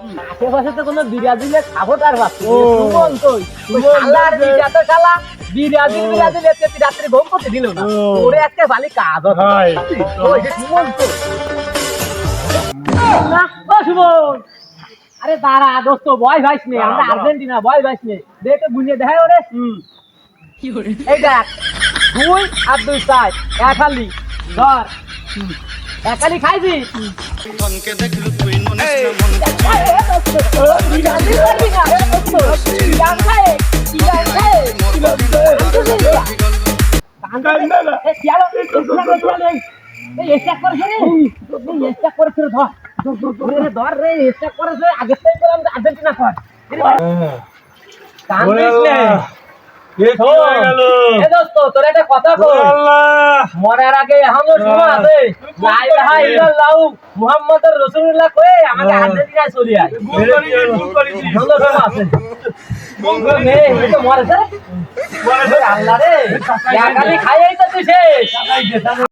আশেপাশে তো কোনো বিরাজিলে খাব তার ও। সুমন তুই শালার। বিটা তো শালা বিরাজিল বিরাজিল এতে রাত্রে ঘুম করতে দিল না। ওরে বালি কাজ হাই। ওই সুমন তো না ও সুমন। আরে দাঁড়া দোস্ত ভয় ভাইস নে আমরা আর্জেন্টিনা ভয় ভাইস নে। দেখে বুঝিয়ে দেখায় ওরে। এই দেখ দুই আর দুই চার একালি ধর। একালি খাইবি ধনকে দেখলু তুই মন আর্জেন্টিনা কর ওরে আল্লাহ, এ কি হয়ে মরার আগে এখনও সময় আছে কয়ে আমাকে হ্যাঁ। চলে আয়। আছে। করেছি। মেয়ে, এ তো মরেছে আল্লাহ রে খাইয়াই তো তুই শেষ।